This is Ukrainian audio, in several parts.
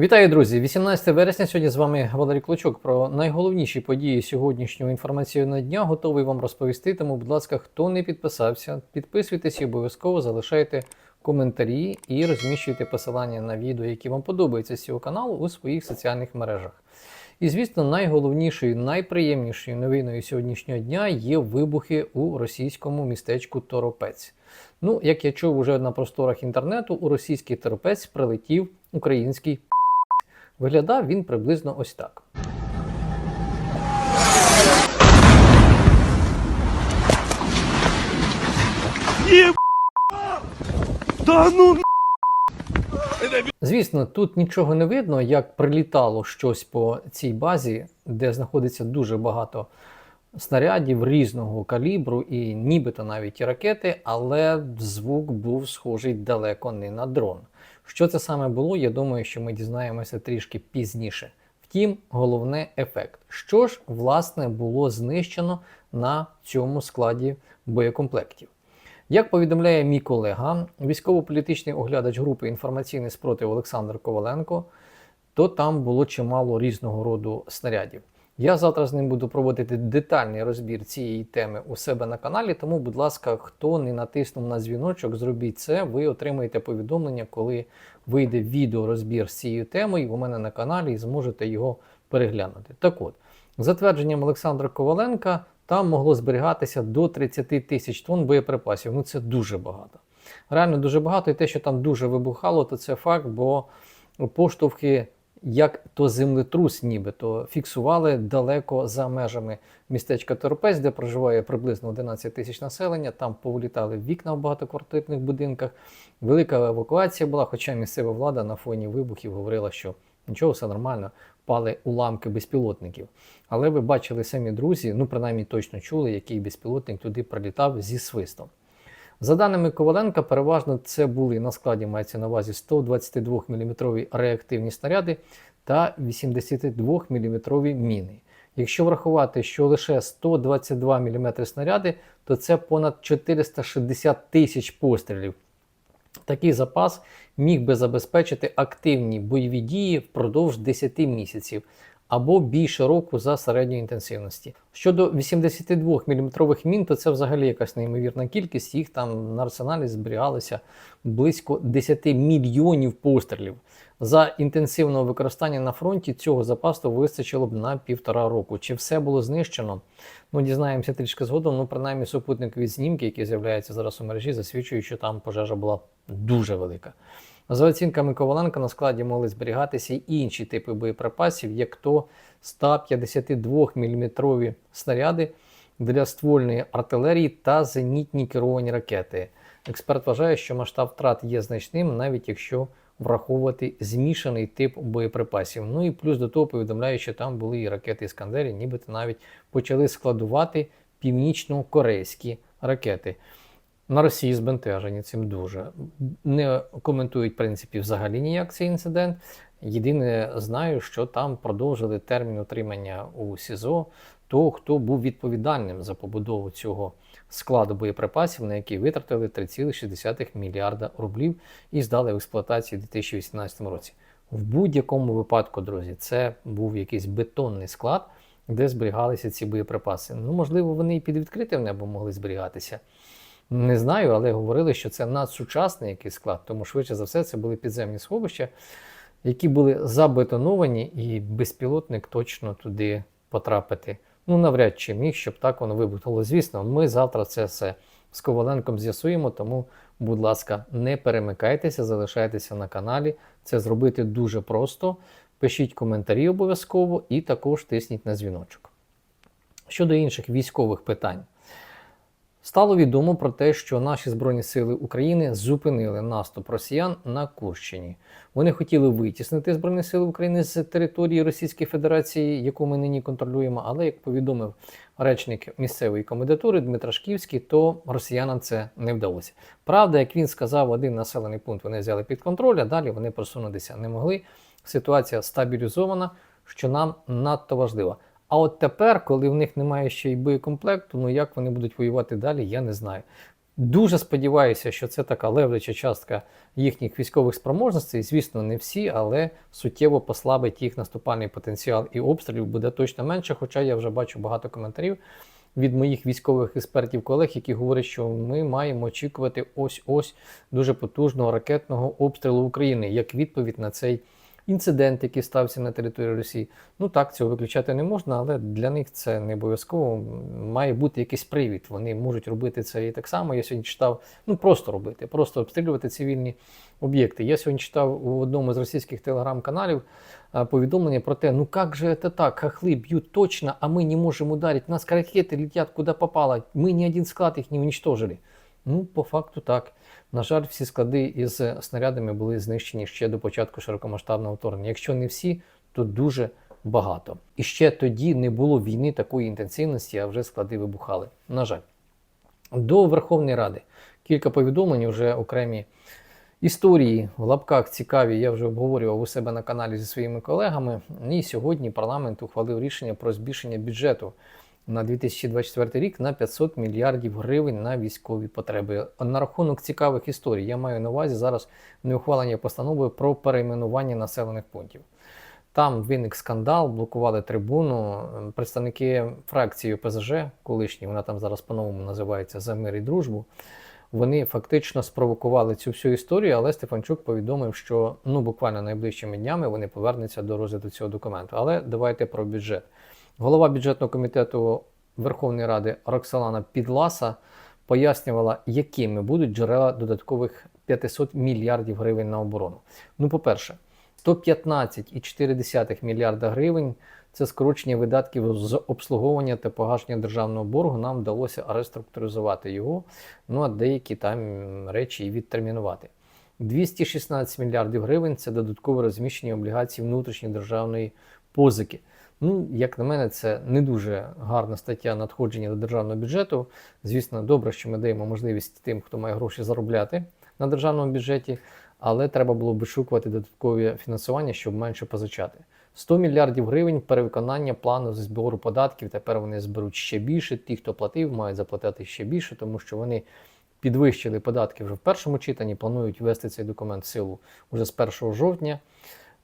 Вітаю, друзі! 18 вересня. Сьогодні з вами Валерій Клочок про найголовніші події сьогоднішнього інформаційного дня. Готовий вам розповісти. Тому, будь ласка, хто не підписався, підписуйтесь і обов'язково залишайте коментарі і розміщуйте посилання на відео, які вам подобаються з цього каналу у своїх соціальних мережах. І, звісно, найголовнішою, найприємнішою новиною сьогоднішнього дня є вибухи у російському містечку Торопець. Ну, як я чув уже на просторах інтернету, у російський Торопець прилетів український Виглядав він приблизно ось так. Да ну Звісно, тут нічого не видно, як прилітало щось по цій базі, де знаходиться дуже багато снарядів різного калібру і нібито навіть ракети, але звук був схожий далеко не на дрон. Що це саме було, я думаю, що ми дізнаємося трішки пізніше. Втім, головне ефект. Що ж, власне, було знищено на цьому складі боєкомплектів? Як повідомляє мій колега, військово-політичний оглядач групи інформаційний спротив Олександр Коваленко, то там було чимало різного роду снарядів. Я завтра з ним буду проводити детальний розбір цієї теми у себе на каналі. Тому, будь ласка, хто не натиснув на дзвіночок, зробіть це. Ви отримаєте повідомлення, коли вийде відеорозбір з цією темою у мене на каналі і зможете його переглянути. Так от, за твердженням Олександра Коваленка, там могло зберігатися до 30 тисяч тонн боєприпасів. Ну це дуже багато. Реально дуже багато, і те, що там дуже вибухало, то це факт, бо поштовхи як то землетрус, нібито фіксували далеко за межами містечка Торпець, де проживає приблизно 11 тисяч населення. Там повлітали вікна в багатоквартирних будинках. Велика евакуація була, хоча місцева влада на фоні вибухів говорила, що нічого, все нормально, впали уламки безпілотників. Але ви бачили самі друзі, ну принаймні точно чули, який безпілотник туди прилітав зі свистом. За даними Коваленка, переважно це були на складі мається на увазі 122 мм реактивні снаряди та 82 мм міни. Якщо врахувати, що лише 122 мм снаряди, то це понад 460 тисяч пострілів. Такий запас міг би забезпечити активні бойові дії впродовж 10 місяців або більше року за середньої інтенсивності. Щодо 82 мм мін, то це взагалі якась неймовірна кількість. Їх там на арсеналі зберігалося близько 10 мільйонів пострілів. За інтенсивного використання на фронті цього запасу вистачило б на півтора року. Чи все було знищено? Ну, дізнаємося трішки згодом. Ну, принаймні, супутникові знімки, які з'являються зараз у мережі, засвідчують, що там пожежа була дуже велика. За оцінками Коваленка, на складі могли зберігатися й інші типи боєприпасів, як то 152 мм снаряди для ствольної артилерії та зенітні керовані ракети. Експерт вважає, що масштаб втрат є значним, навіть якщо враховувати змішаний тип боєприпасів. Ну і плюс до того повідомляє, що там були і ракети Іскандері, нібито навіть почали складувати північно-корейські ракети. На Росії збентежені цим дуже. Не коментують, в принципі, взагалі ніяк цей інцидент. Єдине, знаю, що там продовжили термін отримання у СІЗО того, хто був відповідальним за побудову цього складу боєприпасів, на який витратили 3,6 мільярда рублів і здали в експлуатацію у 2018 році. В будь-якому випадку, друзі, це був якийсь бетонний склад, де зберігалися ці боєприпаси. Ну, можливо, вони і під відкритим небом могли зберігатися. Не знаю, але говорили, що це надсучасний якийсь склад, тому швидше за все це були підземні сховища, які були забетоновані, і безпілотник точно туди потрапити. Ну, навряд чи міг, щоб так воно вибухнуло. Звісно, ми завтра це все з Коваленком з'ясуємо, тому, будь ласка, не перемикайтеся, залишайтеся на каналі. Це зробити дуже просто. Пишіть коментарі обов'язково і також тисніть на дзвіночок. Щодо інших військових питань. Стало відомо про те, що наші Збройні Сили України зупинили наступ росіян на Курщині. Вони хотіли витіснити Збройні Сили України з території Російської Федерації, яку ми нині контролюємо. Але як повідомив речник місцевої комендатури Дмитро Шківський, то росіянам це не вдалося. Правда, як він сказав, один населений пункт вони взяли під контроль, а далі вони просунутися не могли. Ситуація стабілізована, що нам надто важливо. А от тепер, коли в них немає ще й боєкомплекту, ну як вони будуть воювати далі, я не знаю. Дуже сподіваюся, що це така левляча частка їхніх військових спроможностей. Звісно, не всі, але суттєво послабить їх наступальний потенціал і обстрілів буде точно менше. Хоча я вже бачу багато коментарів від моїх військових експертів колег, які говорять, що ми маємо очікувати ось ось дуже потужного ракетного обстрілу України як відповідь на цей інцидент, який стався на території Росії. Ну так, цього виключати не можна, але для них це не обов'язково. Має бути якийсь привід. Вони можуть робити це і так само. Я сьогодні читав, ну просто робити, просто обстрілювати цивільні об'єкти. Я сьогодні читав у одному з російських телеграм-каналів повідомлення про те, ну як же це так, хохли б'ють точно, а ми не можемо ударити. Нас ракети летять куди попало. Ми ні один склад їх не уничтожили. Ну, по факту так. На жаль, всі склади із снарядами були знищені ще до початку широкомасштабного вторгнення. Якщо не всі, то дуже багато. І ще тоді не було війни такої інтенсивності, а вже склади вибухали. На жаль. До Верховної Ради кілька повідомлень, вже окремі історії в лапках цікаві. Я вже обговорював у себе на каналі зі своїми колегами. І сьогодні парламент ухвалив рішення про збільшення бюджету на 2024 рік на 500 мільярдів гривень на військові потреби. На рахунок цікавих історій я маю на увазі зараз не ухвалення постанови про перейменування населених пунктів. Там виник скандал, блокували трибуну. Представники фракції ОПЗЖ, колишні, вона там зараз по-новому називається За мир і дружбу. Вони фактично спровокували цю всю історію, але Стефанчук повідомив, що ну буквально найближчими днями вони повернуться до розгляду цього документу. Але давайте про бюджет. Голова бюджетного комітету Верховної Ради Роксолана Підласа пояснювала, якими будуть джерела додаткових 500 мільярдів гривень на оборону. Ну, по-перше, 115,4 мільярда гривень це скорочення видатків з обслуговування та погашення державного боргу. Нам вдалося реструктуризувати його, ну а деякі там речі і відтермінувати. 216 мільярдів гривень це додаткове розміщення облігацій внутрішньої державної позики. Ну, як на мене, це не дуже гарна стаття надходження до державного бюджету. Звісно, добре, що ми даємо можливість тим, хто має гроші заробляти на державному бюджеті, але треба було б вишукувати додаткове фінансування, щоб менше позичати. 100 мільярдів гривень перевиконання плану зі збору податків. Тепер вони зберуть ще більше. Ті, хто платив, мають заплатити ще більше, тому що вони підвищили податки вже в першому читанні. Планують ввести цей документ в силу вже з 1 жовтня.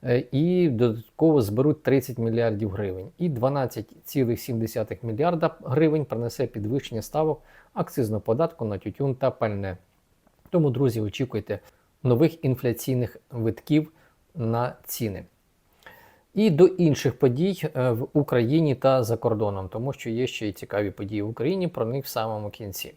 Е, І додатково зберуть 30 мільярдів гривень. І 12,7 мільярда гривень принесе підвищення ставок акцизного податку на тютюн та пальне. Тому, друзі, очікуйте нових інфляційних витків на ціни. І до інших подій е, в Україні та за кордоном, тому що є ще й цікаві події в Україні, про них в самому кінці.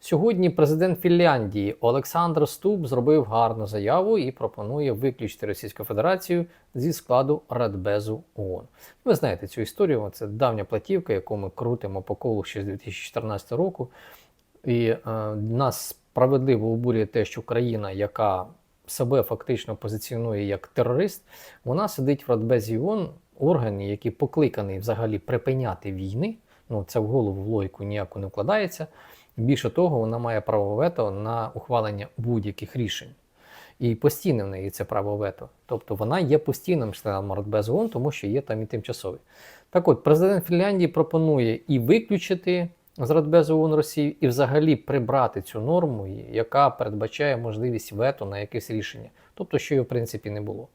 Сьогодні президент Фінляндії Олександр Стуб зробив гарну заяву і пропонує виключити Російську Федерацію зі складу Радбезу ООН. Ви знаєте цю історію, це давня платівка, яку ми крутимо по колу ще з 2014 року. І е, нас справедливо обурює те, що країна, яка себе фактично позиціонує як терорист, вона сидить в Радбезі ООН, органі, який покликаний взагалі припиняти війни. Ну, це в голову в логіку ніяко не вкладається. Більше того, вона має право вето на ухвалення будь-яких рішень. І постійне в неї це право вето. Тобто вона є постійним членом Радбезу ООН, тому що є там і тимчасові. Так от, президент Фінляндії пропонує і виключити з Радбезу ООН Росію, і взагалі прибрати цю норму, яка передбачає можливість вето на якесь рішення. Тобто, що її в принципі не було.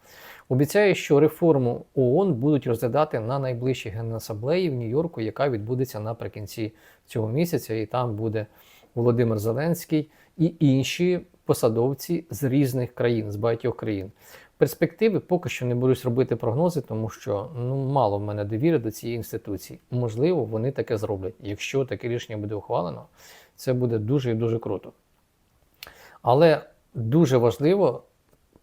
Обіцяє, що реформу ООН будуть розглядати на найближчій генасамблеї в Нью-Йорку, яка відбудеться наприкінці цього місяця, і там буде Володимир Зеленський і інші посадовці з різних країн, з багатьох країн. Перспективи поки що не будуть робити прогнози, тому що ну мало в мене довіри до цієї інституції. Можливо, вони таке зроблять. Якщо таке рішення буде ухвалено, це буде дуже і дуже круто. Але дуже важливо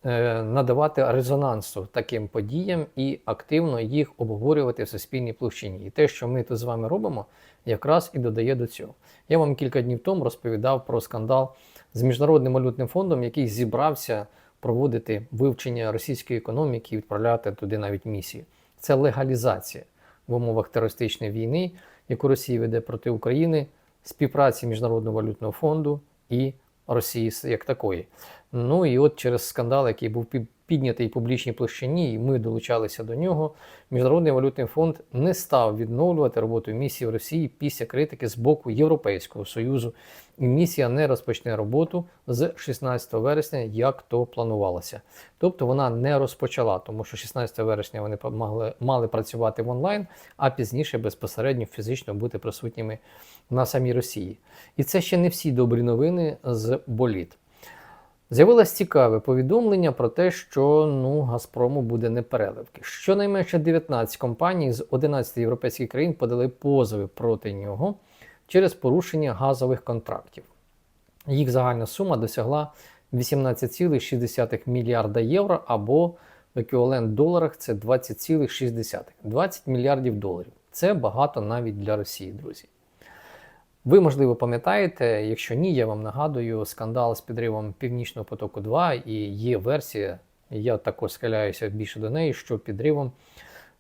надавати резонансу таким подіям і активно їх обговорювати в суспільній площині. І те, що ми тут з вами робимо, якраз і додає до цього. Я вам кілька днів тому розповідав про скандал з Міжнародним валютним фондом, який зібрався проводити вивчення російської економіки і відправляти туди навіть місії. Це легалізація в умовах терористичної війни, яку Росія веде проти України, співпраці Міжнародного валютного фонду і Росії як такої. Ну і от через скандал, який був пі- піднятий публічній площині, і ми долучалися до нього. Міжнародний валютний фонд не став відновлювати роботу місії в Росії після критики з боку Європейського союзу. І місія не розпочне роботу з 16 вересня, як то планувалося. Тобто вона не розпочала, тому що 16 вересня вони могли, мали працювати в онлайн, а пізніше безпосередньо фізично бути присутніми на самій Росії. І це ще не всі добрі новини з боліт. З'явилось цікаве повідомлення про те, що ну, Газпрому буде непереливки. Щонайменше 19 компаній з 11 європейських країн подали позови проти нього через порушення газових контрактів. Їх загальна сума досягла 18,6 мільярда євро або в еквівалент доларах це 20,6 20 мільярдів доларів. Це багато навіть для Росії, друзі. Ви, можливо, пам'ятаєте, якщо ні, я вам нагадую скандал з підривом Північного потоку 2 і є версія, я також схиляюся більше до неї, що підривом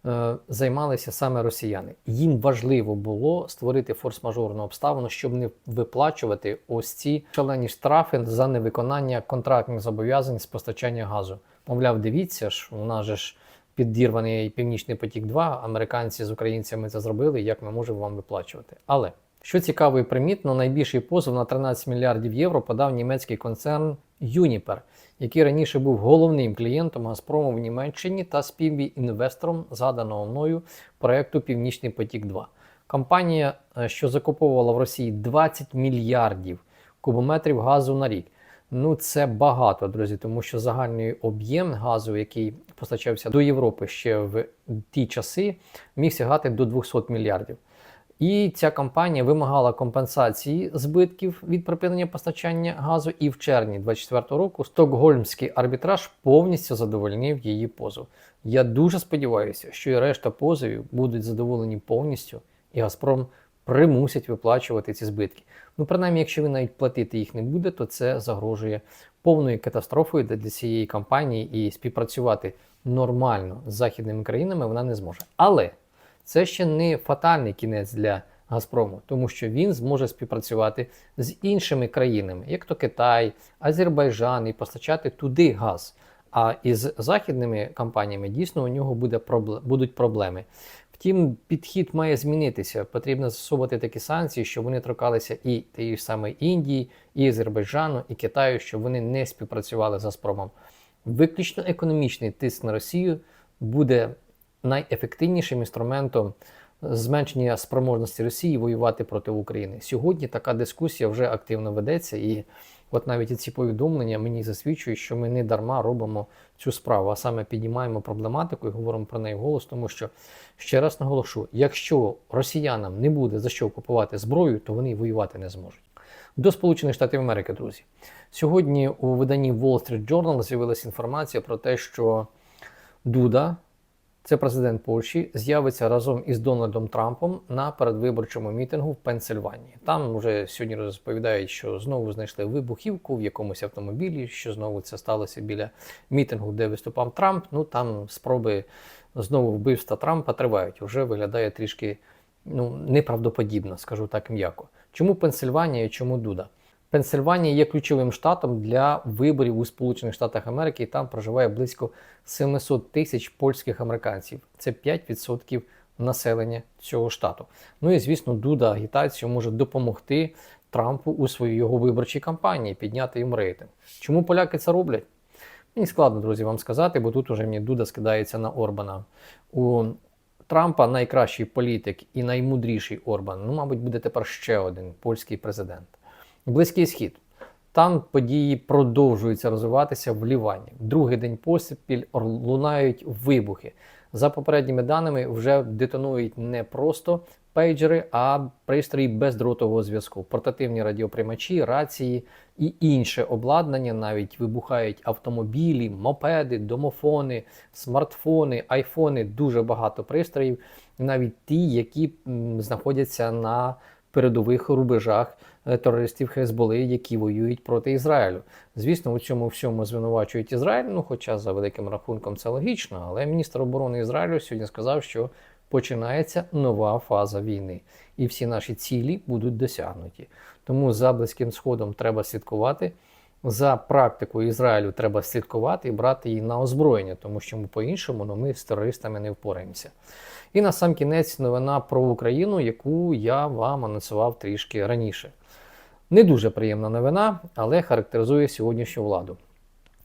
е, займалися саме росіяни. Їм важливо було створити форс-мажорну обставину, щоб не виплачувати ось ці шалені штрафи за невиконання контрактних зобов'язань з постачання газу. Мовляв, дивіться ж, у нас же ж підірваний Північний потік 2, американці з українцями це зробили, як ми можемо вам виплачувати. Але що цікаво і примітно, найбільший позов на 13 мільярдів євро подав німецький концерн Uniper, який раніше був головним клієнтом Газпрому в Німеччині та співінвестором згаданого мною проекту Північний потік 2. Компанія, е, що закуповувала в Росії 20 мільярдів кубометрів газу на рік. Ну, це багато, друзі, тому що загальний об'єм газу, який постачався до Європи ще в ті часи, міг сягати до 200 мільярдів. І ця компанія вимагала компенсації збитків від припинення постачання газу. І в червні 2024 року Стокгольмський арбітраж повністю задовольнив її позов. Я дуже сподіваюся, що і решта позовів будуть задоволені повністю, і Газпром примусять виплачувати ці збитки. Ну, принаймні, якщо ви навіть платити їх не буде, то це загрожує повною катастрофою для цієї компанії і співпрацювати нормально з західними країнами вона не зможе. Але це ще не фатальний кінець для Газпрому, тому що він зможе співпрацювати з іншими країнами, як то Китай, Азербайджан, і постачати туди газ. А із західними компаніями дійсно у нього буде будуть проблеми. Втім, підхід має змінитися. Потрібно засовувати такі санкції, щоб вони торкалися і тієї ж Індії, і Азербайджану, і Китаю, щоб вони не співпрацювали з Газпромом. Виключно економічний тиск на Росію буде найефективнішим інструментом зменшення спроможності Росії воювати проти України. Сьогодні така дискусія вже активно ведеться, і от навіть ці повідомлення мені засвідчують, що ми не дарма робимо цю справу, а саме піднімаємо проблематику і говоримо про неї голос, тому що ще раз наголошу: якщо росіянам не буде за що купувати зброю, то вони воювати не зможуть. До Сполучених Штатів Америки, друзі. Сьогодні у виданні Wall Street Journal з'явилася інформація про те, що Дуда, це президент Польщі, з'явиться разом із Дональдом Трампом на передвиборчому мітингу в Пенсильванії. Там вже сьогодні розповідають, що знову знайшли вибухівку в якомусь автомобілі, що знову це сталося біля мітингу, де виступав Трамп. Ну там спроби знову вбивства Трампа тривають. Вже виглядає трішки ну, неправдоподібно, скажу так м'яко. Чому Пенсильванія чому Дуда? Пенсильванія є ключовим штатом для виборів у Сполучених Штатах Америки, і там проживає близько 700 тисяч польських американців. Це 5% населення цього штату. Ну і звісно, Дуда агітацію може допомогти Трампу у своїй його виборчій кампанії, підняти йому рейтинг. Чому поляки це роблять? Мені складно, друзі, вам сказати, бо тут уже мені Дуда скидається на Орбана. У Трампа найкращий політик і наймудріший Орбан. Ну, мабуть, буде тепер ще один польський президент. Близький схід. Там події продовжуються розвиватися в Лівані. Другий день поспіль лунають вибухи. За попередніми даними, вже детонують не просто пейджери, а пристрої бездротового зв'язку, портативні радіоприймачі, рації і інше обладнання. Навіть вибухають автомобілі, мопеди, домофони, смартфони, айфони. Дуже багато пристроїв, навіть ті, які знаходяться на передових рубежах терористів Хезболи, які воюють проти Ізраїлю. Звісно, у цьому всьому звинувачують Ізраїль, ну хоча за великим рахунком це логічно, але міністр оборони Ізраїлю сьогодні сказав, що починається нова фаза війни, і всі наші цілі будуть досягнуті. Тому за близьким сходом треба слідкувати. За практикою Ізраїлю треба слідкувати і брати її на озброєння, тому що по-іншому ну, ми з терористами не впораємося. І на сам кінець новина про Україну, яку я вам анонсував трішки раніше. Не дуже приємна новина, але характеризує сьогоднішню владу.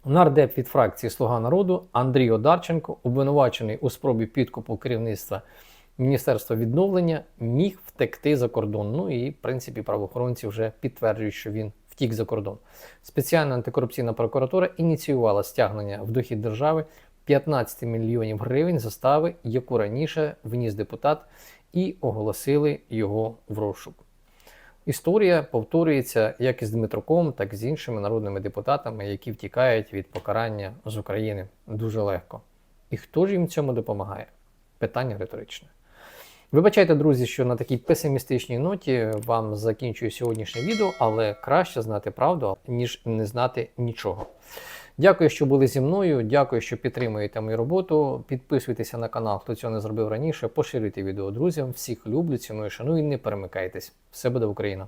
Нардеп від фракції Слуга народу Андрій Одарченко, обвинувачений у спробі підкупу керівництва Міністерства відновлення, міг втекти за кордон. Ну і, в принципі, правоохоронці вже підтверджують, що він втік за кордон. Спеціальна антикорупційна прокуратура ініціювала стягнення в дохід держави 15 мільйонів гривень застави, яку раніше вніс депутат, і оголосили його в розшук. Історія повторюється як із Дмитруком, так і з іншими народними депутатами, які втікають від покарання з України дуже легко. І хто ж їм цьому допомагає? Питання риторичне. Вибачайте, друзі, що на такій песимістичній ноті вам закінчую сьогоднішнє відео, але краще знати правду, ніж не знати нічого. Дякую, що були зі мною. Дякую, що підтримуєте мою роботу. Підписуйтеся на канал, хто цього не зробив раніше. Поширюйте відео друзям. Всіх люблю, ціную, шаную і не перемикайтесь. Все буде Україна!